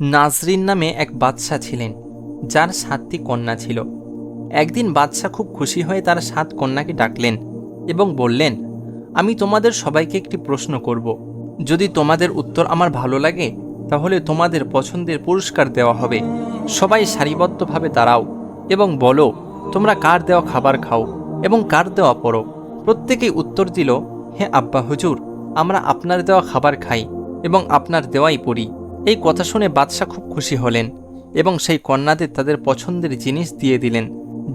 নাজরিন নামে এক বাদশা ছিলেন, যার সাতটি কন্যা ছিল। একদিন বাদশা খুব খুশি হয়ে তার সাত কন্যাকে ডাকলেন এবং বললেন, আমি তোমাদের সবাইকে একটি প্রশ্ন করব। যদি তোমাদের উত্তর আমার ভালো লাগে, তাহলে তোমাদের পছন্দের পুরস্কার দেওয়া হবে। সবাই সারিবদ্ধভাবে দাঁড়াও এবং বলো, তোমরা কার দেওয়া খাবার খাও এবং কার দেওয়া পড়ো? প্রত্যেকেই উত্তর দিল, হে আব্বা হুজুর, আমরা আপনার দেওয়া খাবার খাই এবং আপনার দেওয়াই পড়ি। এই কথা শুনে বাদশাহ খুব খুশি হলেন এবং সেই কন্যাদের তাদের পছন্দের জিনিস দিয়ে দিলেন।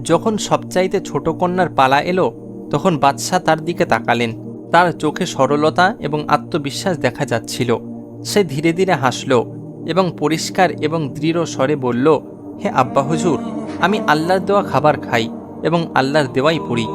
যখন সবচাইতে ছোট কন্যার পালা এলো, তখন বাদশাহ তার দিকে তাকালেন। তার চোখে সরলতা এবং আত্মবিশ্বাস দেখা যাচ্ছিল। সে ধীরে ধীরে হাসল এবং পরিষ্কার এবং দৃঢ় স্বরে বলল, হে আব্বা হুজুর, আমি আল্লাহর দেওয়া খাবার খাই এবং আল্লাহর দেওয়াই পড়ি।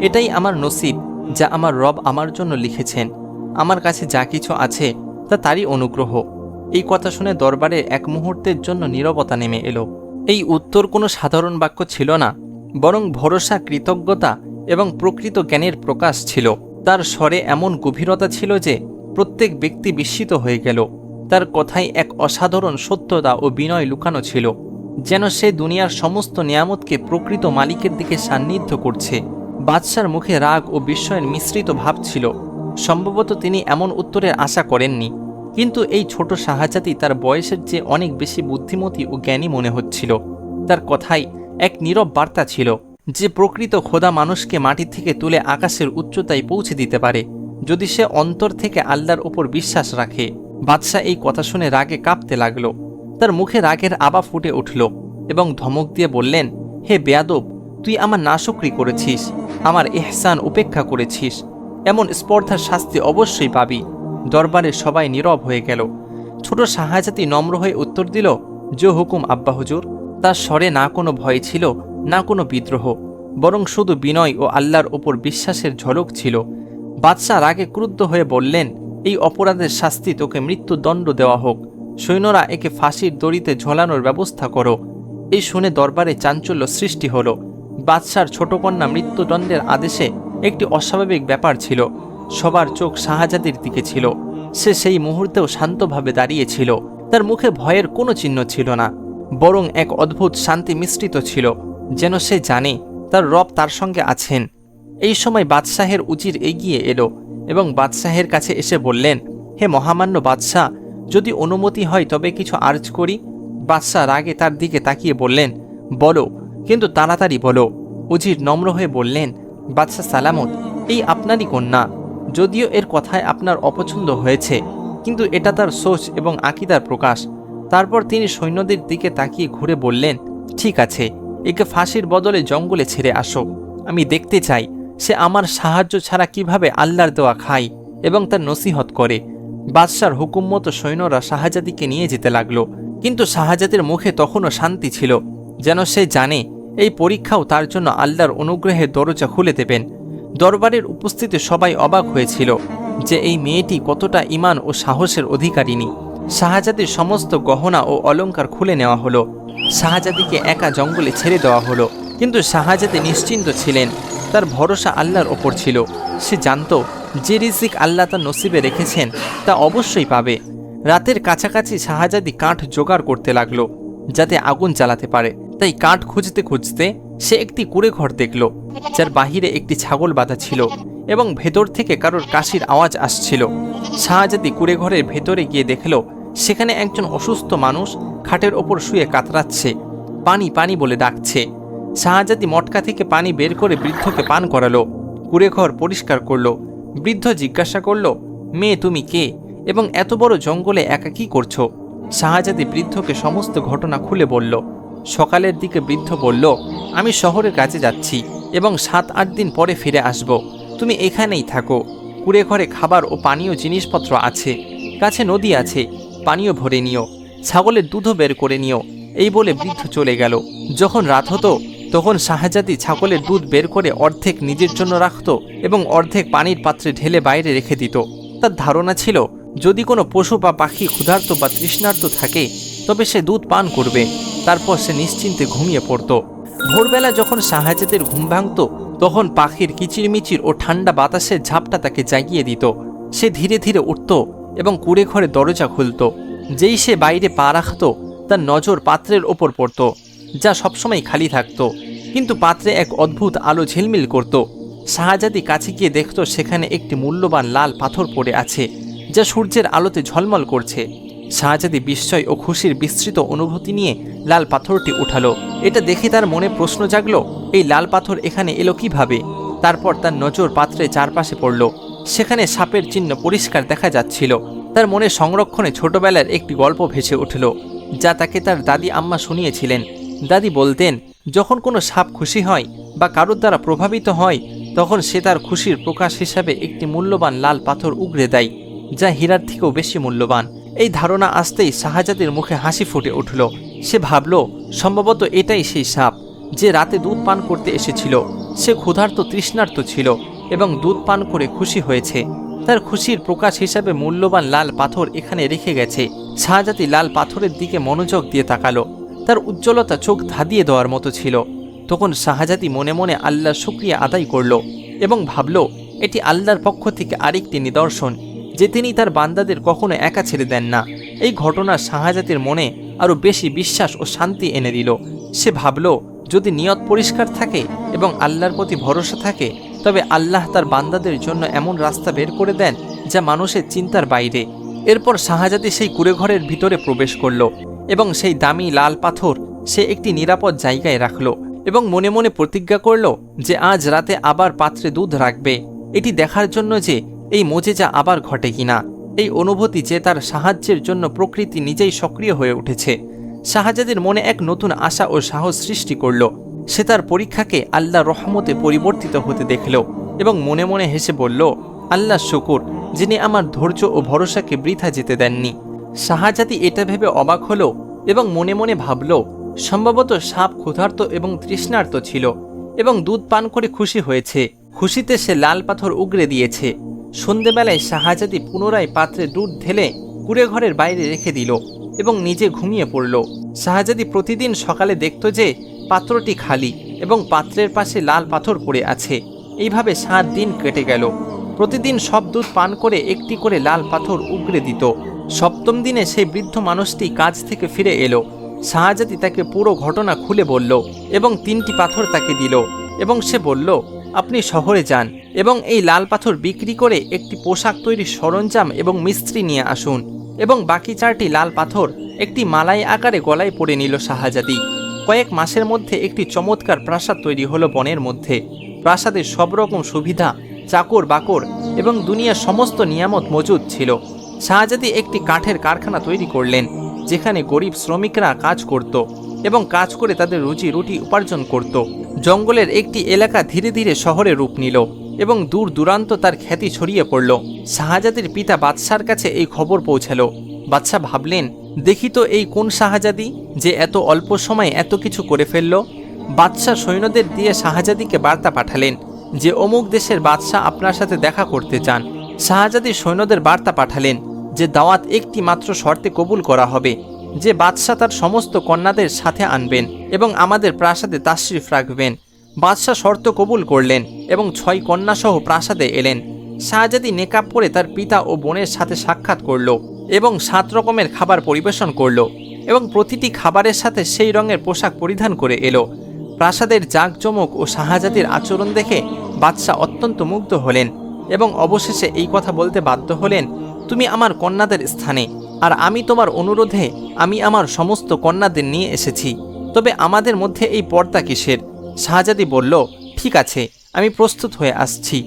এটাই আমার নসিব, যা আমার রব আমার জন্য লিখেছেন। আমার কাছে যা কিছু আছে, তা তারই অনুগ্রহ। এই কথা শুনে দরবারে এক মুহূর্তের জন্য নীরবতা নেমে এলো। এই উত্তর কোনো সাধারণ বাক্য ছিল না, বরং ভরসা, কৃতজ্ঞতা এবং প্রকৃত জ্ঞানের প্রকাশ ছিল। তার স্বরে এমন গভীরতা ছিল যে প্রত্যেক ব্যক্তি বিস্মিত হয়ে গেল। তার কথায় এক অসাধারণ সত্যতা ও বিনয় লুকানো ছিল, যেন সে দুনিয়ার সমস্ত নিয়ামতকে প্রকৃত মালিকের দিকে সান্নিধ্য করছে। বাদশার মুখে রাগ ও বিস্ময়ের মিশ্রিত ভাব ছিল। সম্ভবত তিনি এমন উত্তরের আশা করেননি। কিন্তু এই ছোট শাহজাতি তার বয়সের চেয়ে অনেক বেশি বুদ্ধিমতী ও জ্ঞানী মনে হচ্ছিল। তার কথাই এক নীরব বার্তা ছিল, যে প্রকৃত খোদা মানুষকে মাটি থেকে তুলে আকাশের উচ্চতায় পৌঁছে দিতে পারে, যদি সে অন্তর থেকে আল্লাহর ওপর বিশ্বাস রাখে। বাদশাহ এই কথা শুনে রাগে কাঁপতে লাগল। তার মুখে রাগের আবা ফুটে উঠল এবং ধমক দিয়ে বললেন, হে বেয়াদব, তুই আমার নাশকরি করেছিস, আমার এহসান উপেক্ষা করেছিস। এমন স্পর্ধার শাস্তি অবশ্যই পাবি। দরবারে সবাই নীরব হয়ে গেল। ছোট শাহজাতি নম্র হয়ে উত্তর দিল জো হুকুম আব্বা হুজুর, তার স্বরে না কোনো ভয় ছিল, না কোনো বিদ্রোহ, বরং শুধু বিনয় ও আল্লাহর ওপর বিশ্বাসের ঝলক ছিল। বাদশাহ রাগে ক্রুদ্ধ হয়ে বললেন, এই অপরাধের শাস্তি তোকে মৃত্যুদণ্ড দেওয়া হোক। সৈন্যরা একে ফাঁসির দড়িতে ঝোলানোর ব্যবস্থা করো। এই শুনে দরবারে চাঞ্চল্য সৃষ্টি হলো। বাদশার ছোট কন্যা মৃত্যুদণ্ডের আদেশে একটি অস্বাভাবিক ব্যাপার ছিল। সবার চোখ শাহজাদির দিকে ছিল। সে সেই মুহূর্তেও শান্তভাবে দাঁড়িয়েছিল তার মুখে ভয়ের কোনো চিহ্ন ছিল না, বরং এক অদ্ভুত শান্তি মিশ্রিত ছিল, যেন সে জানে তার রব তার সঙ্গে আছেন। এই সময় বাদশাহের উজির এগিয়ে এলো এবং বাদশাহের কাছে এসে বললেন, হে মহামান্য বাদশাহ, যদি অনুমতি হয় তবে কিছু আর্জ করি? বাদশাহ রাগে তার দিকে তাকিয়ে বললেন, বলো, কিন্তু তাড়াতাড়ি বলো। উজির নম্র হয়ে বললেন, বাদশাহ সালামত, এই আপনারই কন্যা। যদিও এর কথায় আপনার অপছন্দ হয়েছে, কিন্তু এটা তার সোচ এবং আকিদার প্রকাশ। তারপর তিনি সৈন্যদের দিকে তাকিয়ে ঘুরে বললেন, ঠিক আছে, একে ফাঁসির বদলে জঙ্গলে ছেড়ে আসো। আমি দেখতে চাই, সে আমার সাহায্য ছাড়া কীভাবে আল্লাহর দেওয়া খায় এবং তার নসিহত করে। বাদশার হুকুম মতো সৈন্যরা শাহজাদিকে নিয়ে যেতে লাগল, কিন্তু শাহজাদের মুখে তখনও শান্তি ছিল, যেন সে জানে, এই পরীক্ষাও তার জন্য আল্লাহর অনুগ্রহের দরজা খুলে দেবেন। দরবারের উপস্থিতি সবাই অবাক হয়েছিল যে এই মেয়েটি কতটা ইমান ও সাহসের অধিকারিণী। শাহজাদির সমস্ত গহনা ও অলঙ্কার খুলে নেওয়া হলো। শাহজাদিকে একা জঙ্গলে ছেড়ে দেওয়া হলো। কিন্তু শাহজাদি নিশ্চিন্ত ছিলেন, তার ভরসা আল্লাহর ওপর ছিল। সে জানত, যে রিজিক আল্লাহ তার নসিবে রেখেছেন, তা অবশ্যই পাবে। রাতের কাছাকাছি শাহজাদি কাঠ জোগাড় করতে লাগল, যাতে আগুন জ্বালাতে পারে। তাই কাঠ খুঁজতে খুঁজতে সে একটি কুড়ে ঘর দেখল, যার বাহিরে একটি ছাগল বাঁধা ছিল এবং ভেতর থেকে কারোর কাশির আওয়াজ আসছিল। শাহজাদি কুড়ে ঘরের ভেতরে গিয়ে দেখল, সেখানে একজন অসুস্থ মানুষ খাটের ওপর শুয়ে কাতরাচ্ছে, পানি পানি বলে ডাকছে। শাহজাদি মটকা থেকে পানি বের করে বৃদ্ধকে পান করালো, কুড়ে ঘর পরিষ্কার করল, বৃদ্ধ জিজ্ঞাসা করল, মেয়ে তুমি কে? এবং এত বড় জঙ্গলে একা কি করছ? শাহজাদি বৃদ্ধকে সমস্ত ঘটনা খুলে বলল সকালের দিকে বৃদ্ধ বলল, আমি শহরের কাছে যাচ্ছি এবং সাত, আট দিন পরে ফিরে আসব। তুমি এখানেই থাকো। কুড়ে ঘরে খাবার ও পানীয় জিনিসপত্র আছে। কাছে নদী আছে। পানীয় ভরে নিও। ছাগলের দুধও বের করে নিও। এই বলে বৃদ্ধ চলে গেল। যখন রাত হতো, তখন শাহজাদি ছাগলের দুধ বের করে অর্ধেক নিজের জন্য রাখত এবং অর্ধেক পানির পাত্রে ঢেলে বাইরে রেখে দিত। তার ধারণা ছিল, যদি কোনো পশু বা পাখি ক্ষুধার্ত বা তৃষ্ণার্ত থাকে, তবে সে দুধ পান করবে। তারপর সে নিশ্চিন্তে ঘুমিয়ে পড়ত। ভোরবেলা যখন শাহজাদের ঘুম ভাঙত, তখন পাখির কিচিরমিচির ও ঠান্ডা বাতাসের ঝাপটা তাকে জাগিয়ে দিত। সে ধীরে ধীরে উঠত এবং কুড়ে ঘরে দরজা খুলত। যেই সে বাইরে পা রাখত, তার নজর পাত্রের ওপর পড়ত, যা সবসময় খালি থাকত। কিন্তু পাত্রে এক অদ্ভুত আলো ঝিলমিল করত। শাহজাদি কাছে গিয়ে দেখত সেখানে একটি মূল্যবান লাল পাথর পড়ে আছে, যা সূর্যের আলোতে ঝলমল করছে। শাহজাদি বিস্ময় ও খুশির বিস্তৃত অনুভূতি নিয়ে লাল পাথরটি উঠালো। এটা দেখে তার মনে প্রশ্ন জাগলো, এই লাল পাথর এখানে এলো কীভাবে? তারপর তার নজর পাত্রে চারপাশে পড়ল। সেখানে সাপের চিহ্ন পরিষ্কার দেখা যাচ্ছিল। তার মনে সংরক্ষণে ছোটবেলার একটি গল্প ভেসে উঠল, যা তাকে তার দাদি আম্মা শুনিয়েছিলেন। দাদি বলতেন, যখন কোনো সাপ খুশি হয় বা কারোর দ্বারা প্রভাবিত হয়, তখন সে তার খুশির প্রকাশ হিসাবে একটি মূল্যবান লাল পাথর উগড়ে দেয়, যা হীরার থেকেও বেশি মূল্যবান। এই ধারণা আসতেই শাহজাদের মুখে হাসি ফুটে উঠল। সে ভাবল, সম্ভবত এটাই সেই সাপ, যে রাতে দুধ পান করতে এসেছিল। সে ক্ষুধার্ত তৃষ্ণার্ত ছিল এবং দুধ পান করে খুশি হয়েছে। তার খুশির প্রকাশ হিসাবে মূল্যবান লাল পাথর এখানে রেখে গেছে। শাহজাতি লাল পাথরের দিকে মনোযোগ দিয়ে তাকালো। তার উজ্জ্বলতা চোখ ধাঁধিয়ে দেওয়ার মতো ছিল। তখন শাহজাতি মনে মনে আল্লাহর শুক্রিয়া আদায় করল এবং ভাবল, এটি আল্লাহর পক্ষ থেকে আরেকটি নিদর্শন। যে তিনি তার বান্দাদের কখনো একা ছেড়ে দেন না। এই ঘটনা শাহজাতির মনে আরও বেশি বিশ্বাস ও শান্তি এনে দিল। সে ভাবল, যদি নিয়ত পরিষ্কার থাকে এবং আল্লাহর প্রতি ভরসা থাকে, তবে আল্লাহ তার বান্দাদের জন্য এমন রাস্তা বের করে দেন যা মানুষের চিন্তার বাইরে। এরপর শাহজাদি সেই কুড়েঘরের ভিতরে প্রবেশ করল এবং সেই দামি লাল পাথর সে একটি নিরাপদ জায়গায় রাখল এবং মনে মনে প্রতিজ্ঞা করল যে আজ রাতে আবার পাত্রে দুধ রাখবে। এটি দেখার জন্য যে এই মোজেজা আবার ঘটে কিনা? এই অনুভূতি যে তার সাহায্যের জন্য প্রকৃতি নিজেই সক্রিয় হয়ে উঠেছে। শাহজাদের মনে এক নতুন আশা ও সাহস সৃষ্টি করল। সে তার পরীক্ষাকে আল্লাহ রহমতে পরিবর্তিত হতে দেখল এবং মনে মনে হেসে বলল, আল্লাহ শুকুর, যিনি আমার ধৈর্য ও ভরসাকে বৃথা যেতে দেননি। শাহজাদি এটা ভেবে অবাক হলো এবং মনে মনে ভাবল, সম্ভবত সাপ ক্ষুধার্ত এবং তৃষ্ণার্ত ছিল এবং দুধ পান করে খুশি হয়েছে। খুশিতে সে লাল পাথর উগরে দিয়েছে। সন্ধেবেলায় শাহজাদি পুনরায় পাত্রে দুধ ঢেলে কুড়ে ঘরের বাইরে রেখে দিল এবং নিজে ঘুমিয়ে পড়ল। শাহজাদি প্রতিদিন সকালে দেখত যে পাত্রটি খালি এবং পাত্রের পাশে লাল পাথর পড়ে আছে। এইভাবে সাত দিন কেটে গেল। প্রতিদিন সব দুধ পান করে একটি করে লাল পাথর উগরে দিত। সপ্তম দিনে সেই বৃদ্ধ মানুষটি কাজ থেকে ফিরে এলো। শাহজাদি তাকে পুরো ঘটনা খুলে বলল এবং তিনটি পাথর তাকে দিল এবং সে বলল আপনি শহরে যান এবং এই লাল পাথর বিক্রি করে একটি পোশাক তৈরির সরঞ্জাম এবং মিস্ত্রি নিয়ে আসুন এবং বাকি চারটি লাল পাথর একটি মালাই আকারে গলায় পড়ে নিল শাহজাদি। কয়েক মাসের মধ্যে একটি চমৎকার প্রাসাদ তৈরি হলো বনের মধ্যে। প্রাসাদের সব রকম সুবিধা, চাকর বাকর এবং দুনিয়ার সমস্ত নিয়ামত মজুদ ছিল। শাহজাদি একটি কাঠের কারখানা তৈরি করলেন, যেখানে গরিব শ্রমিকরা কাজ করত। এবং কাজ করে তাদের রুজি রুটি উপার্জন করত। জঙ্গলের একটি এলাকা ধীরে ধীরে শহরে রূপ নিল এবং দূর দূরান্ত তার খ্যাতি ছড়িয়ে পড়ল। শাহজাদির পিতা বাদশার কাছে এই খবর পৌঁছালো। বাদশাহ ভাবলেন, দেখি তো এই কোন শাহজাদি যে এত অল্প সময়ে এত কিছু করে ফেলল। বাদশাহ সৈন্যদের দিয়ে শাহজাদিকে বার্তা পাঠালেন যে, অমুক দেশের বাদশাহ আপনার সাথে দেখা করতে চান। শাহজাদি সৈন্যদের বার্তা পাঠালেন যে, দাওয়াত একটি মাত্র শর্তে কবুল করা হবে। যে বাদশাহ তার সমস্ত কন্যাদের সাথে আনবেন এবং আমাদের প্রাসাদে তাশরিফ রাখবেন। বাদশাহ শর্ত কবুল করলেন এবং ছয় কন্যাসহ প্রাসাদে এলেন। শাহজাদি নেকাব পরে তার পিতা ও বোনের সাথে সাক্ষাৎ করল এবং সাত রকমের খাবার পরিবেশন করল এবং প্রতিটি খাবারের সাথে সেই রঙের পোশাক পরিধান করে এলো। প্রাসাদের জাঁকজমক ও শাহজাদির আচরণ দেখে বাদশাহ অত্যন্ত মুগ্ধ হলেন এবং অবশেষে এই কথা বলতে বাধ্য হলেন, তুমি আমার কন্যাদের স্থানে। আর আমি তোমার অনুরোধে আমি আমার সমস্ত কন্যাদের নিয়ে এসেছি। তবে আমাদের মধ্যে এই পর্দা কিসের? শাহজাদি বলল, ঠিক আছে, আমি প্রস্তুত হয়ে আসছি।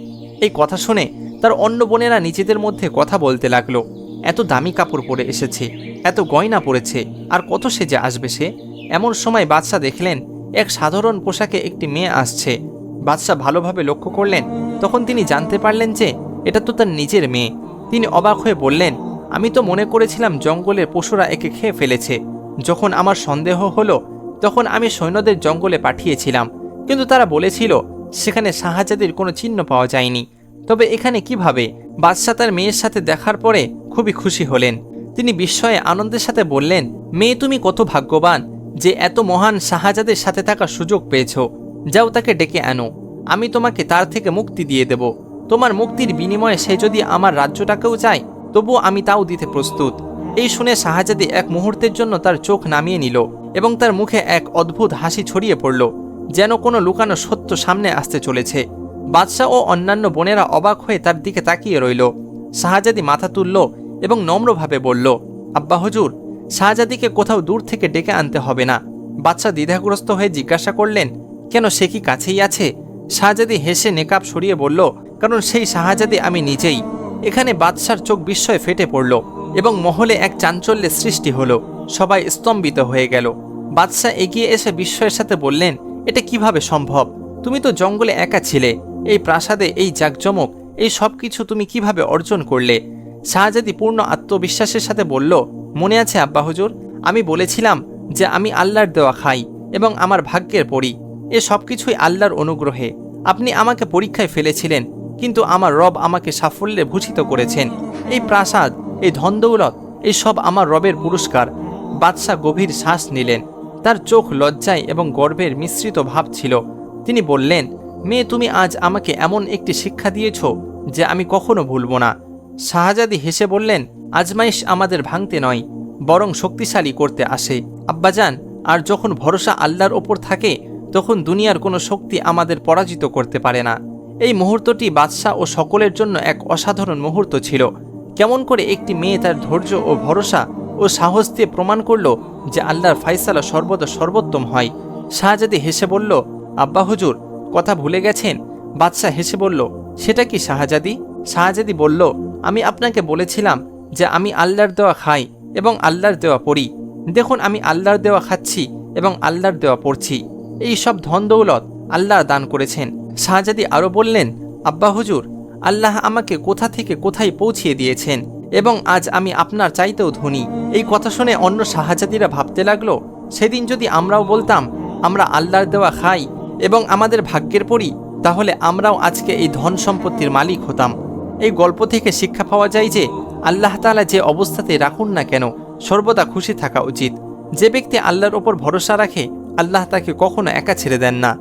এই কথা শুনে তার অন্য বোনেরা নিজেদের মধ্যে কথা বলতে লাগল। এত দামি কাপড় পরে এসেছে, এত গয়না পরেছে, আর কত সেজে আসবে সে? এমন সময় বাদশাহ দেখলেন, এক সাধারণ পোশাকে একটি মেয়ে আসছে। বাদশাহ ভালোভাবে লক্ষ্য করলেন, তখন তিনি জানতে পারলেন যে এটা তো তার নিজের মেয়ে। তিনি অবাক হয়ে বললেন আমি তো মনে করেছিলাম জঙ্গলের পশুরা একে খেয়ে ফেলেছে। যখন আমার সন্দেহ হলো, তখন আমি সৈন্যদের জঙ্গলে পাঠিয়েছিলাম। কিন্তু তারা বলেছিল, সেখানে শাহজাদির কোনো চিহ্ন পাওয়া যায়নি। তবে এখানে কীভাবে? বাদশাহ তার মেয়ের সাথে দেখার পরে খুবই খুশি হলেন। তিনি বিস্ময়ে আনন্দের সাথে বললেন, মেয়ে, তুমি কত ভাগ্যবান যে এত মহান শাহজাদের সাথে থাকার সুযোগ পেয়েছ। যাও তাকে ডেকে আনো। আমি তোমাকে তার থেকে মুক্তি দিয়ে দেব। তোমার মুক্তির বিনিময়ে সে যদি আমার রাজ্যটাকেও চায় তবুও আমি তাও দিতে প্রস্তুত। এই শুনে শাহজাদি এক মুহূর্তের জন্য তার চোখ নামিয়ে নিল এবং তার মুখে এক অদ্ভুত হাসি ছড়িয়ে পড়ল, যেন কোনো লুকানো সত্য সামনে আসতে চলেছে। বাদশাহ ও অন্যান্য বোনেরা অবাক হয়ে তার দিকে তাকিয়ে রইল। শাহজাদি মাথা তুলল এবং নম্রভাবে বলল, আব্বা হজুর, শাহজাদিকে কোথাও দূর থেকে ডেকে আনতে হবে না। বাচ্চা দ্বিধাগ্রস্ত হয়ে জিজ্ঞাসা করলেন, কেন সে কি কাছেই আছে? শাহজাদি হেসে নেকাব সরিয়ে বলল, কারণ সেই শাহজাদি আমি নিজেই। এখানে বাদশার চোখ বিস্ময়ে ফেটে পড়ল এবং মহলে এক চাঞ্চল্যের সৃষ্টি হলো। সবাই স্তম্ভিত হয়ে গেল। বাদশাহ এগিয়ে এসে বিস্ময়ের সাথে বললেন, এটা কীভাবে সম্ভব? তুমি তো জঙ্গলে একা ছিলে। এই প্রাসাদে, এই জাকজমক, এই সব কিছু তুমি কীভাবে অর্জন করলে? শাহজাদি পূর্ণ আত্মবিশ্বাসের সাথে বলল, মনে আছে আব্বা হুজুর, আমি বলেছিলাম যে আমি আল্লাহর দেওয়া খাই এবং আমার ভাগ্যের পড়ি এ সব কিছুই আল্লাহর অনুগ্রহে। আপনি আমাকে পরীক্ষায় ফেলেছিলেন কিন্তু আমার রব আমাকে সাফল্যে ভূষিত করেছেন। এই প্রাসাদ, এই ধনদৌলত, এই সব আমার রবের পুরস্কার। বাদশাহ গভীর শ্বাস নিলেন। তার চোখ লজ্জায় এবং গর্বের মিশ্রিত ভাব ছিল। তিনি বললেন, মেয়ে, তুমি আজ আমাকে এমন একটি শিক্ষা দিয়েছ যে আমি কখনো ভুলব না। শাহজাদি হেসে বললেন, আজমাইশ আমাদের ভাঙতে নয়, বরং শক্তিশালী করতে আসে। আব্বাজান, আর যখন ভরসা আল্লাহর ওপর থাকে, তখন দুনিয়ার কোনো শক্তি আমাদের পরাজিত করতে পারে না। এই মুহূর্তটি বাদশাহ ও সকলের জন্য এক অসাধারণ মুহূর্ত ছিল। কেমন করে একটি মেয়ে তার ধৈর্য ও ভরসা ও সাহস দিয়ে প্রমাণ করল যে আল্লাহর ফাইসালা সর্বদা সর্বোত্তম হয়। শাহজাদি হেসে বলল, আব্বা হুজুর, কথা ভুলে গেছেন? বাদশাহ হেসে বলল, সেটা কি শাহজাদি? শাহজাদি বলল, আমি আপনাকে বলেছিলাম যে আমি আল্লাহর দেওয়া খাই এবং আল্লাহর দেওয়া পড়ি। দেখুন, আমি আল্লাহর দেওয়া খাচ্ছি এবং আল্লাহর দেওয়া পড়ছি। এই সব ধন দৌলত আল্লাহ দান করেছেন। শাহজাদি আরও বললেন, আব্বা হুজুর, আল্লাহ আমাকে কোথা থেকে কোথায় পৌঁছিয়ে দিয়েছেন? এবং আজ আমি আপনার চাইতেও ধনী। এই কথা শুনে অন্য শাহজাদিরা ভাবতে লাগল, সেদিন যদি আমরাও বলতাম, আমরা আল্লাহর দেওয়া খাই এবং আমাদের ভাগ্যের পড়ি তাহলে আমরাও আজকে এই ধন সম্পত্তির মালিক হতাম। এই গল্প থেকে শিক্ষা পাওয়া যায় যে, আল্লাহ তাআলা যে অবস্থাতে রাখুন না কেন, সর্বদা খুশি থাকা উচিত। যে ব্যক্তি আল্লাহর ওপর ভরসা রাখে, আল্লাহ তাকে কখনো একা ছেড়ে দেন না।